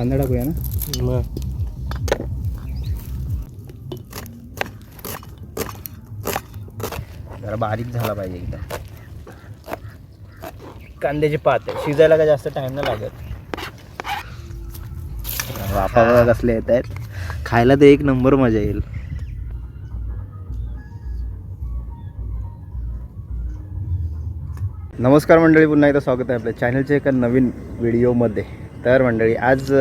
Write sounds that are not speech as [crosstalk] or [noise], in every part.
कांदा टाकूया ना. मग जरा बारीक झाला पाहिजे एकदा. कांद्याची पात आहे. शिजायला काय जास्त टाइम नाही लागत. वाफा बघा कसले येत आहेत. खायला तर एक नंबर मजा येईल. नमस्कार मंडळी पुन्हा एकदा स्वागत आहे आपल्या चॅनलच्या एका नवीन व्हिडिओमध्ये तर मंडळी आज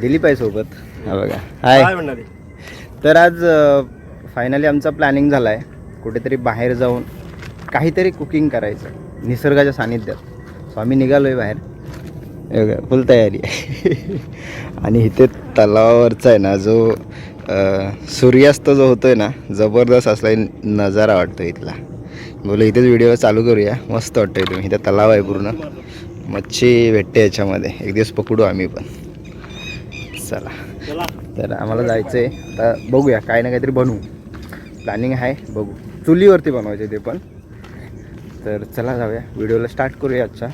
दिलीप आहे सोबत. हा बघा. हाय म्हणणार तर आज फायनली आमचा प्लॅनिंग झाला आहे कुठेतरी बाहेर जाऊन काहीतरी कुकिंग करायचं. निसर्गाच्या सानिध्यात. सो आम्ही निघालो आहे बाहेर. हे बघा, फुल तयारी आहे. [laughs] आणि इथे तलावावरचा आहे ना जो सूर्यास्त जो होतोय ना जबरदस्त असला नजारा वाटतो इथला. बोल इथेच व्हिडिओ चालू करूया. मस्त वाटतं इथे इथे तलाव आहे पूर्ण. मच्छी भेटते याच्यामध्ये. एक दिवस पकडू आम्ही पण. चला. चला तर आम्हाला जायचं आहे आता बघूया काय ना काहीतरी बनवू. प्लॅनिंग आहे बघू. चुलीवरती बनवायचे ते पण. तर चला जाऊया. व्हिडिओला स्टार्ट करूया आजच्या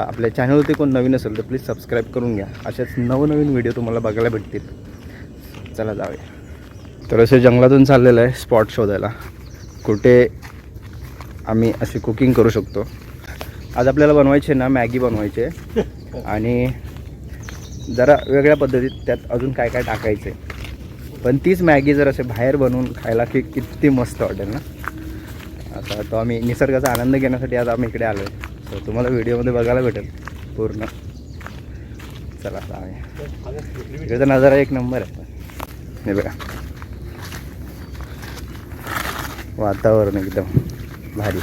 आपल्या चॅनलवरती कोण नवीन असेल तर प्लीज सबस्क्राईब करून घ्या. असेच नवनवीन व्हिडिओ तुम्हाला बघायला भेटतील. चला जाऊया. तर असे जंगलातून चाललेलं आहे स्पॉट शोधायला. कुठे आम्ही अशी कुकिंग करू शकतो. आज आपल्याला बनवायचे ना मॅगी बनवायचे. आणि जरा वेगळ्या पद्धतीत त्यात अजून काय काय टाकायचे. पण तीच मॅगी जर असे बाहेर बनवून खायला की किती मस्त वाटेल ना. आता तो आम्ही निसर्गाचा आनंद घेण्यासाठी आज आम्ही इकडे आलो आहे तर तुम्हाला व्हिडिओमध्ये बघायला भेटेल पूर्ण. चला आता जाऊया इकडचा नजारा एक नंबर आहे. हे बघा. वातावरण एकदम भारी.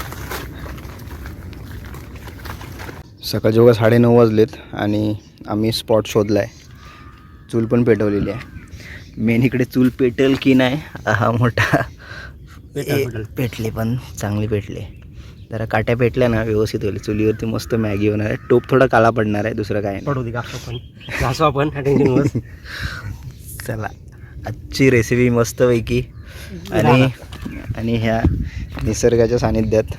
सकाळचे बघा साडेनऊ वाजलेत आणि आम्ही स्पॉट शोधला आहे चूल पण पेटवलेली आहे. मेन इकडे चूल पेटेल की नाही हा मोठा पेटेल, पण चांगली पेटली. जरा काट्या पेटल्या ना व्यवस्थित होईल. चुलीवरती मस्त मॅगी होणार आहे. टोप थोडा काळा पडणार आहे दुसरं काय घासू आपण. [laughs] चला आजची रेसिपी मस्तपैकी. आणि आणि ह्या निसर्गाच्या सानिध्यात.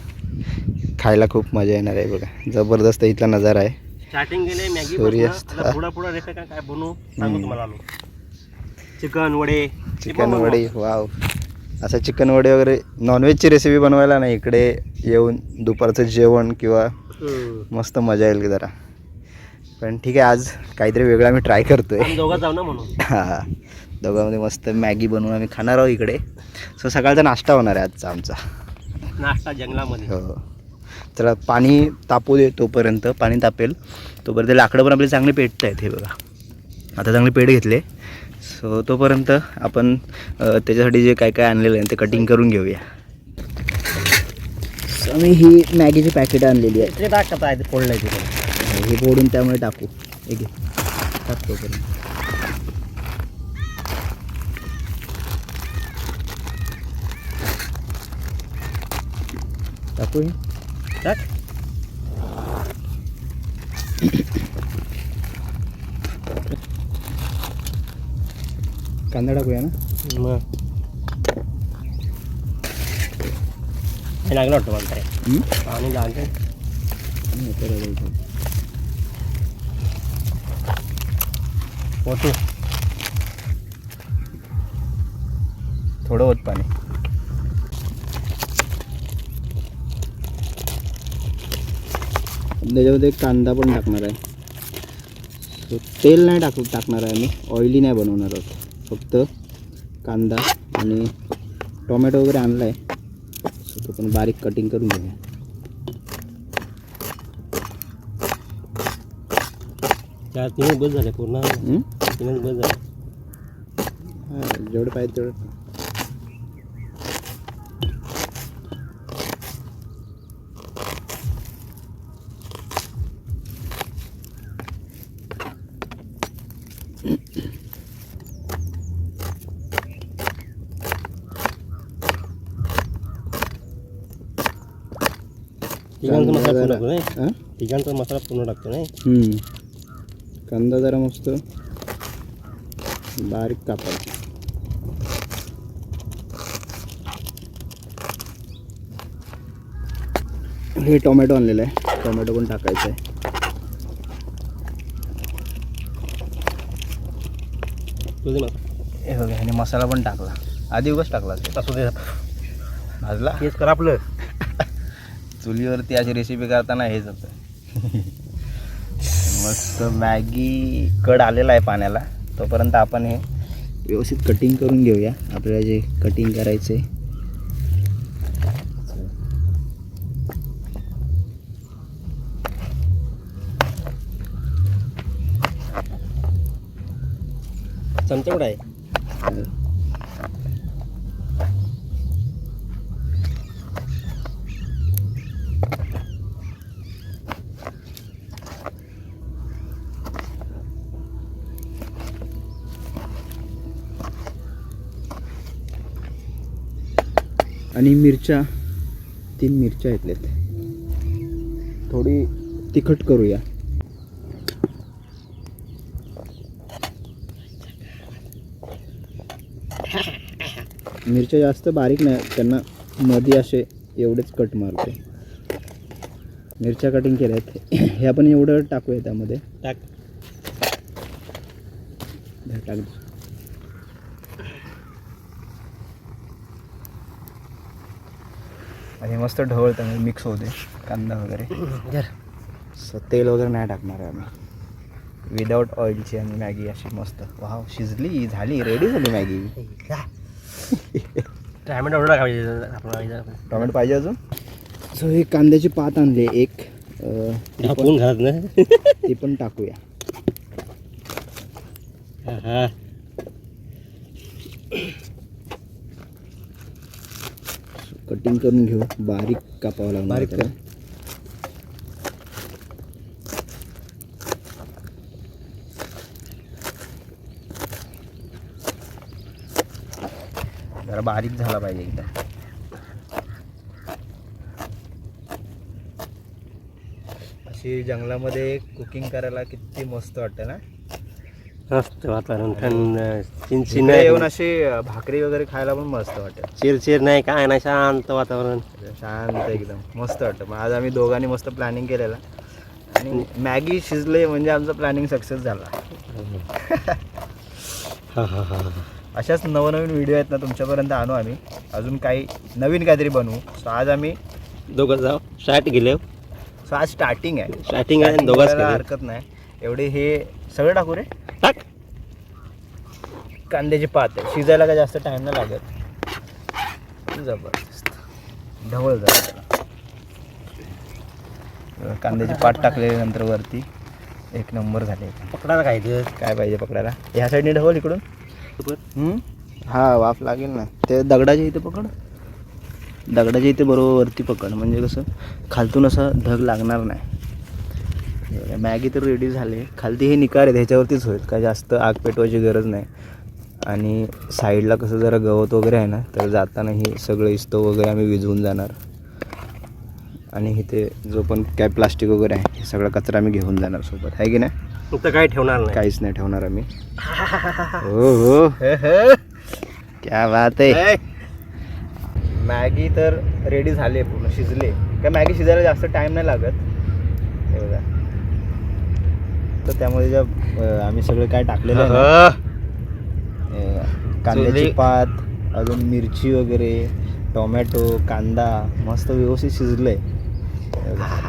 खायला खूप मजा येणार आहे बघा. जबरदस्त इथला नजारा आहे. स्टार्टिंग गेले मॅगी सूर्यास्त. पुढा पुढा रेसिपी काय काय बनवू सांगू तुम्हाला आम्ही चिकन वडे. हे चिकन बनवू. वडे वाव असं चिकन वडे वगैरे नॉनव्हेजची रेसिपी बनवायला नाही. इकडे येऊन दुपारचं जेवण किंवा हम्म. मस्त मजा येईल जरा. पण ठीक आहे आज काहीतरी वेगळं आम्ही ट्राय करतोय. आम्ही दोघं जाऊ ना म्हणून. हा. दोघांमध्ये मस्त मॅगी बनवून आम्ही खाणार आहोत इकडे. सो सकाळचा नाश्ता होणार आहे आजचा आमचा. नाश्ता जंगलामध्ये. हो. चला पाणी तापू दे तोपर्यंत पाणी तापेल. तोपर्यंत लाकडं पण आपले चांगले पेटत आहेत हे बघा. आता चांगले पेट घेतले. सो तोपर्यंत आपण त्याच्यासाठी जे काय काय आणलेलं आहे ते कटिंग करून घेऊया. आम्ही ही मॅगीची पॅकेट आणलेली आहे. ते टाकत आहे ते फोडलंय तिथे. हे फोडून त्यामुळे टाकू. हे घे. टाक तोपर्यंत. टाकू हे टाक कांदा टाकूया ना मग हे लागलं वाटतं मला तरी हम्म? पाणी लागते हम्म, तर हे बघ. ओतू थोडं होत पाणी त्याच्यामध्ये कांदा पण टाकणार आहे. So, तेल नाही टाकू टाकणार आहे आम्ही. ऑइली नाही बनवणार आहोत. फक्त कांदा आणि टोमॅटो वगैरे आणला आहे सो तो पण बारीक कटिंग करून घेऊया. त्या तीनच बस झाले पूर्ण? तीनच बस झाले. हा, जेवढं पाहिजे तेवढं तिघांचा मसाला पूर्ण जरा- टाकतो नाही हां तिघांचा मसाला पूर्ण टाकतो नाही. कांदा जरा मस्त बारीक कापायचा हे टोमॅटो आणलेलं आहे टोमॅटो पण टाकायचं आहे हे बघा ह्याने मसाला पण टाकला आधी उगाच टाकला असेल असू दे भाजला तेच कर आपलं चुलीवरती अशी रेसिपी करताना हेच होतं. [laughs] मस्त मॅगी कड आलेला आहे पाण्याला. तोपर्यंत आपण हे व्यवस्थित कटिंग करून घेऊया. आपल्याला जे कटिंग करायचे चमचा कुठं आहे? आणि मिरच्या तीन मिरच्या घेतल्यात. थोडी तिखट करूया. मिरच्या जास्त बारीक नाही त्यांना मध्ये असे एवढेच कट मारते मिरच्या कटिंग केल्यात. हे आपण एवढं टाकूया त्यामध्ये. टाक. टाक आणि मस्त ढवळ त्यामध्ये मिक्स होते कांदा वगैरे. जर. स तेल वगैरे नाही टाकणार आहे आम्ही. विदाऊट ऑइलची आणि मॅगी अशी मस्त. वाव शिजली झाली रेडी झाली मॅगी. [laughs] टॅमॅटो टोमॅटो पाहिजे अजून? सो हे कांद्याची पात आणले एक ती पण टाकूया. कटिंग करून घेऊ. बारीक कापावं लागणार बारीक त्याला. जरा बारीक झाला पाहिजे एकदा. अशी जंगलामध्ये कुकिंग करायला किती मस्त वाटतं ना? मस्त वातावरण थंड चिंची इकडे येऊन नाही अशी भाकरी वगैरे खायला पण मस्त वाटेल. चिर चिर नाही काय नाही शांत वातावरण. शांत एकदम. मस्त वाटतं. मग आज आम्ही दोघांनी मस्त प्लॅनिंग केलेलं. आणि मॅगी शिजले म्हणजे आमचं प्लॅनिंग सक्सेस झाला. हा हा हा हा. अशाच नवनवीन व्हिडिओ आहेत ना तुमच्यापर्यंत आणू आम्ही. अजून काही नवीन काहीतरी बनवू. सो आज आम्ही दोघं जाऊ. स्टार्ट गेले सो आज स्टार्टिंग आहे. स्टार्टिंग आहे केले. हरकत नाही. एवढे हे सगळं टाकू रे? टाक. कांद्याची पात आहे. शिजायला काय जास्त टाईम नाही लागत. जबरदस्त. ढवळ जरा त्याला. कांद्याची पात टाकल्यानंतर वरती एक नंबर झाले. पकडायला काय काय पाहिजे पकडायला? ह्या साईडने ढवल इकडून? हम्म? हा वाफ लागेल ना. ते दगडाच्या इथे पकड. दगडाच्या इथे बरोबर वरती पकड. म्हणजे कसं खालतून असं धग लागणार नाही. मॅगी तर रेडी झाली. खालती हे निकार आहेत ह्याच्यावरतीच होईल. काय जास्त आग पेटवायची गरज नाही. आणि साईडला कसं जरा गवत वगैरे आहे ना तर जाताना हे सगळं इस्तो वगैरे आम्ही विझवून जाणार. आणि इथे जो पण काय प्लास्टिक वगैरे आहे हे सगळा कचरा आम्ही घेऊन जाणार सोबत. आहे की नाही? फक्त काय ठेवणार नाही. काहीच नाही ठेवणार आम्ही. [laughs] हो हो. क्या बात आहे. मॅगी तर रेडी झाली आहे पूर्ण शिजले काय मॅगी शिजायला जास्त टाइम नाही लागत हे बघा तर त्यामध्ये ज्या आम्ही सगळं काय टाकलेलं आहे ना. कांद्याची चुली- पात अजून मिरची वगैरे टोमॅटो कांदा मस्त व्यवस्थित शिजलंय.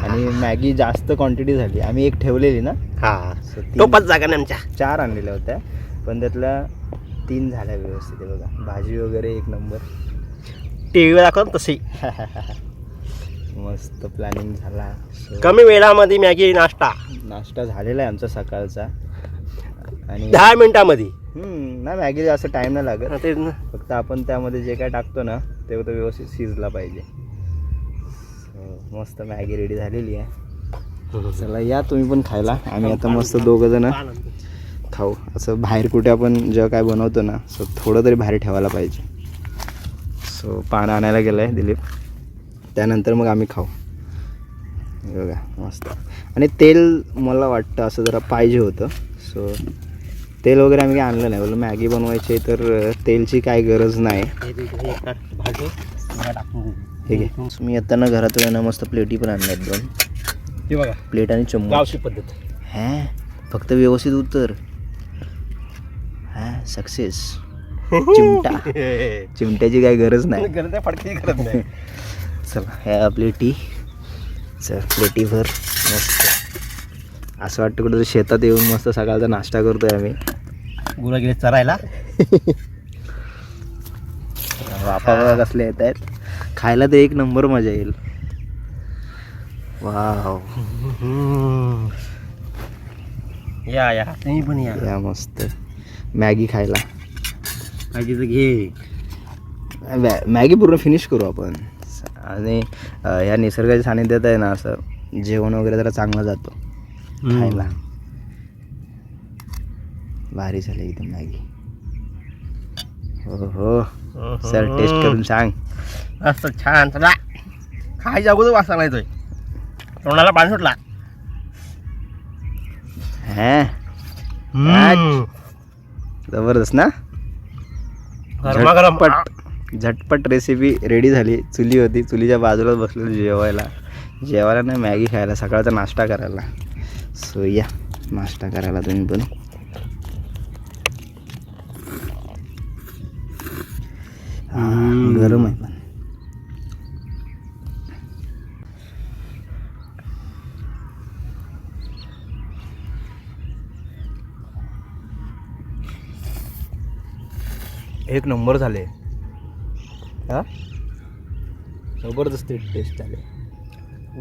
आणि मॅगी जास्त क्वांटिटी झाली. आम्ही एक ठेवलेली ना? हा. So, तीन- टोपाच जागा नाही आमच्या. चार आणलेल्या होत्या. पण त्यातल्या तीन झाल्या व्यवस्थित बघा. भाजी वगैरे एक नंबर. टीव्हीवर दाखव ना तशी. [laughs] मस्त प्लॅनिंग झाला. So, कमी वेळामध्ये मॅगी नाश्ता. नाश्ता झालेला आहे आमचा सकाळचा. आणि दहा मिनिटामध्ये. हम्म, नाही मॅगी जास्त टाइम नाही लागत. हा, तेच ना. फक्त आपण त्यामध्ये जे काय टाकतो ना ते तो व्यवस्थित शिजला पाहिजे. So, मस्त मॅगी रेडी झालेली आहे. चला या तुम्ही पण खायला. आम्ही आता मस्त दोघं जण खाऊ. असं बाहेर कुठे आपण जेव्हा काय बनवतो ना सो थोडं तरी बाहेर ठेवायला पाहिजे. सो पानं आणायला गेलं आहे दिलीप. त्यानंतर मग आम्ही खाऊ. बघा मस्त. आणि तेल मला वाटतं असं जरा पाहिजे होतं. सो तेल वगैरे आम्ही काही आणलं नाही. बोललं मॅगी बनवायची तर तेलची काय गरज नाही. ठीक आहे. मी येताना घरातून ना मस्त प्लेटी पण आणल्या आहेत दोन. प्लेट आणि चम्मच. पद्धत. हॅ? फक्त व्यवस्थित उत्तर हा? सक्सेस. चिमटा. [laughs] चिमट्याची काही गरज नाही. गरज आहे फडकी करत नाही. [laughs] चला हे आपली टी. चल प्लेटीभर मस्त. असं वाटतं कुठं शेतात येऊन मस्त सकाळचा नाश्ता करतोय आम्ही. गुरं गेले चरायला. बघा कसले येत आहेत. खायला तर एक नंबर मजा येईल. वाव. या या. तुम्ही पण या. या मस्त. मॅगी खायला. तर घे. मॅ- मॅगी पूर्ण फिनिश करू आपण. आणि या निसर्गाच्या सानिध्यात आहे ना असं जेवण वगैरे जरा चांगलं जातो. खायला. भारी झाली एकदम मॅगी. हो हो सर टेस्ट करून सांग. मस्त छान चला. खायच्या अगोदर वास चांगला येतोय तोंडाला पाणी सुटला. हा? जबरदस्त ना? गरमागरम. झटपट. झटपट रेसिपी रेडी झाली. चुली होती. चुलीच्या बाजूलाच बसलेलो जेवायला. जेवायला नाही मॅगी खायला. सकाळचा नाश्ता करायला. सो या. नाश्ता करायला तुम्ही पण. गरम आहे पण. एक नंबर झाले. हा? जबरदस्त टेस्ट आले.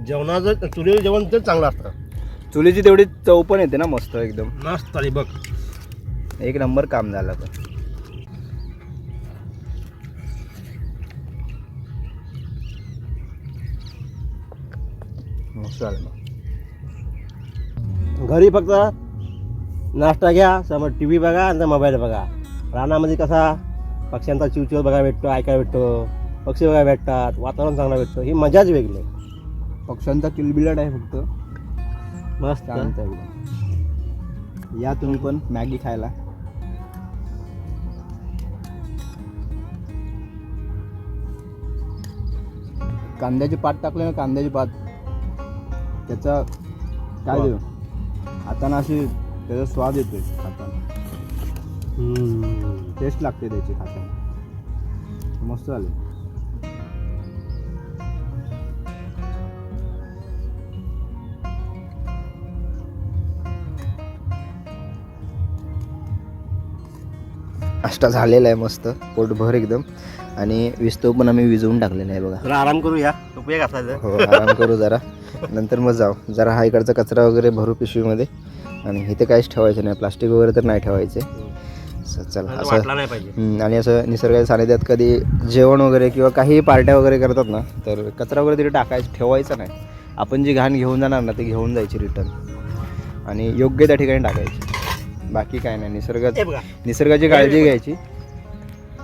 जेवणाचं चुलीवर जेवण तर चांगलं असतं. चुलीची तेवढी चव पण येते ना मस्त एकदम. मस्त आली बघ. एक नंबर काम झालं तर घरी फक्त नाश्ता घ्या समोर टी व्ही बघा आणि मोबाईल बघा. रानामध्ये कसा पक्ष्यांचा चिवचिव बघायला भेटतो ऐकायला भेटतो पक्षी बघायला भेटतात वातावरण चांगलं भेटतं ही मजाच वेगळी आहे. पक्ष्यांचा किलबिलाट आहे फक्त. मस्त. या तुम्ही पण मॅगी खायला. कांद्याची पात टाकले ना कांद्याची पात. त्याचा काय. देऊ? हाताना अशी त्याचा स्वाद येतोय हम्म. टेस्ट लागते त्याची खाताना. मस्त झाले. नाश्ता झालेला आहे मस्त पोटभर एकदम. आणि विस्तव पण आम्ही विजवून टाकलेला आहे बघा. जरा आराम करूया उपयोग असायचं हो आराम करू जरा. नंतर मग जाऊ. जरा हा इकडचा कचरा वगैरे भरू पिशवीमध्ये. आणि इथे काहीच ठेवायचं नाही. प्लास्टिक वगैरे तर नाही ठेवायचे. स- चला असं वाटला नाही पाहिजे. हम्म, आणि असं निसर्गाच्या सानिध्यात कधी जेवण वगैरे किंवा काही पार्ट्या वगैरे करतात ना तर कचरा वगैरे तिथे टाकायचं ठेवायचा नाही. आपण जी घाण घेऊन जाणार ना ती घेऊन जायची रिटर्न आणि योग्य त्या ठिकाणी टाकायची. बाकी काय नाही निसर्गात हे बघा. निसर्गाची काळजी घ्यायची.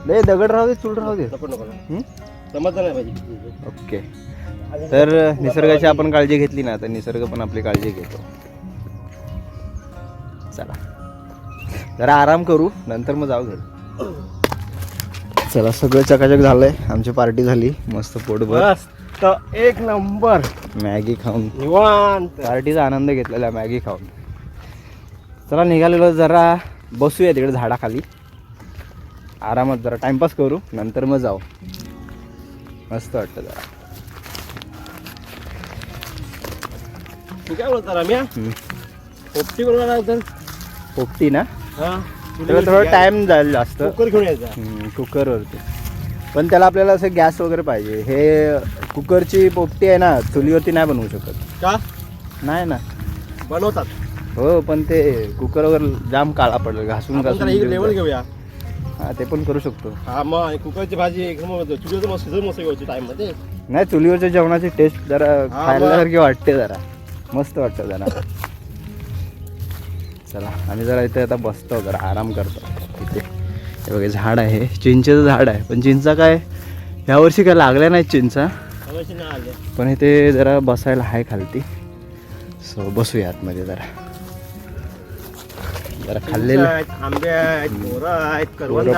नाही दगड राहू दे चूल राहू दे. नको नको हम्म? समजलं नाही पाहिजे. ओके. तर निसर्गाची आपण काळजी घेतली ना तर निसर्ग पण आपली काळजी घेतो. चला. जरा आराम करू नंतर मग जाऊ घरी. चला सगळं चकाचक झालंय. आमची पार्टी झाली. मस्त पोटभर मस्त. एक नंबर. मॅगी खाऊन. निवांत. पार्टीचा आनंद घेतलेला मॅगी खाऊन. चला निघालेलो जरा. बसूया तिकडे झाडाखाली. आरामात जरा टाइमपास करू नंतर मग जाऊ. मस्त वाटतं जरा. तू काय बोलता रम्या. पोपटी तर पोपटी ना? त्याला थोडा टाइम जाईल जास्त. कुकर घेऊन यायचा. कुकरवरती पण त्याला आपल्याला असं गॅस वगैरे पाहिजे. हे कुकरची पोपटी आहे ना चुलीवरती नाही बनवू शकत. का? नाही ना. बनवतात. हो पण ते कुकर वगैरे जाम काळा पडेल घासून आपण त्याला एक लेवल घासून घेऊया. हा ते पण करू शकतो. हा मग कुकरची भाजी एकदम मस्त शिजत मस्त घ्यायची टाइममध्ये नाही चुलीवरच्या जेवणाची टेस्ट जरा खायल्यासारखी वाटते जरा. मस्त वाटतं जरा. चला आम्ही जरा इथे आता बसतो जरा आराम करतो. इथे. हे बघा झाड आहे. चिंचेचं झाड आहे. पण चिंचा काय यावर्षी काय लागल्या नाहीत चिंचा. पण इथे जरा बसायला आहे खालती. सो बसूया आतमध्ये जरा. जरा खाल्लेलं. आंबे आहेत आहेत करवंद.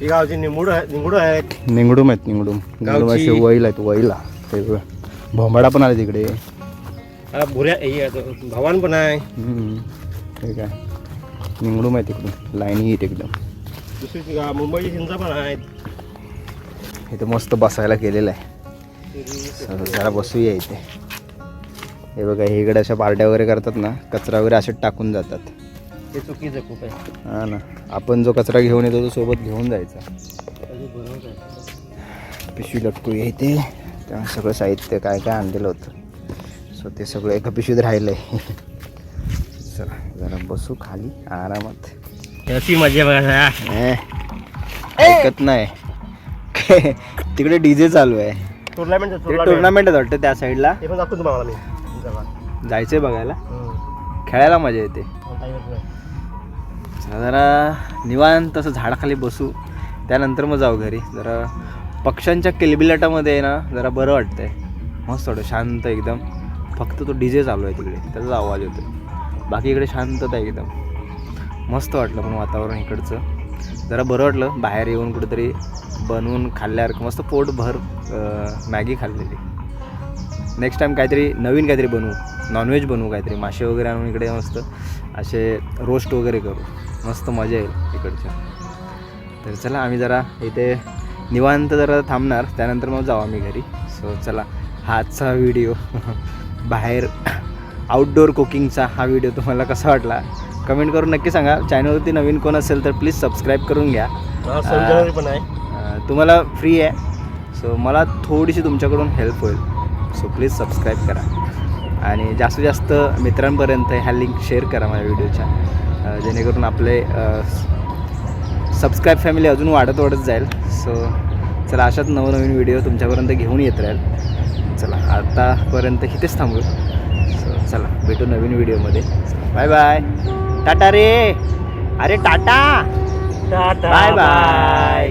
ही गावची निंबुड आहेत निंगडूम आहेत निंगडूम. गावची- वैल आहेत वैला. ते. भोंबाडा पण आले तिकडे. भुऱ्या भवान पण आहे. ठीक आहे निंगडूम आहे तिकडून लाईनी येते एकदम. दुसरी मुंबईची पण आहेत. इथं मस्त बसायला केलेलं आहे. जरा बसूया इथे. हे बघा हे इकडे अशा पार्ट्या वगैरे करतात ना कचरा वगैरे असे टाकून जातात. ते चुकीचं खूप आहे. हा ना. आपण जो कचरा घेऊन येतो तो सोबत घेऊन जायचा. पिशवी लटकू इथे. तेव्हा सगळं साहित्य काय काय आणलेलं होतं. सो ते सगळं एका पिशवीत राहिलं आहे चला जरा बसू खाली आरामात. त्याची मजा बघा. ऐकत नाही. तिकडे डीजे चालू आहे. टुर्नामेंट टुर्नामेंट वाटतं त्या साईडला. जायचंय बघायला. खेळायला मजा येते. जरा निवांत असं झाडाखाली बसू. त्यानंतर मग जाऊ घरी. जरा पक्ष्यांच्या किलबिलाटामध्ये ना जरा बरं वाटतंय. मस्त वाटतं शांत एकदम. फक्त तो डी जे चालू आहे तिकडे. त्याचा आवाज येतो बाकी इकडे शांतता आहे एकदम. मस्त वाटलं पण वातावरण इकडचं. जरा बरं वाटलं बाहेर येऊन कुठेतरी बनवून खाल्ल्यासारखं मस्त पोट भर मॅगी खाल्लेली. नेक्स्ट टाईम काहीतरी नवीन काहीतरी बनवू. नॉनव्हेज बनवू काहीतरी. मासे वगैरे आणून इकडे मस्त असे रोस्ट वगैरे करू. मस्त मजा येईल इकडच्या. तर चला आम्ही जरा इथे निवांत जरा थांबणार. त्यानंतर मग जाऊ आम्ही घरी. सो चला हा आजचा व्हिडिओ [laughs] बाहेर आउटडोअर कुकिंगचा हा व्हिडिओ तुम्हाला कसा वाटला? कमेंट करून नक्की सांगा. चॅनलवरती नवीन कोण असेल तर प्लीज सबस्क्राईब करून घ्या. पण आहे. तुम्हाला फ्री आहे. सो मला थोडीशी तुमच्याकडून हेल्प होईल. सो प्लीज सबस्क्राईब करा. आणि जास्तीत जास्त मित्रांपर्यंत ह्या लिंक शेअर करा माझ्या व्हिडिओच्या जेणेकरून आपले सबस्क्राईब फॅमिली अजून वाढत वाढत जाईल. सो चला अशाच नवनवीन व्हिडिओ तुमच्यापर्यंत घेऊन येत राहील. चला आतापर्यंत इथेच थांबू सो चला भेटू नवीन व्हिडिओमध्ये. बाय बाय टाटा रे. अरे टाटा. Tata bye bye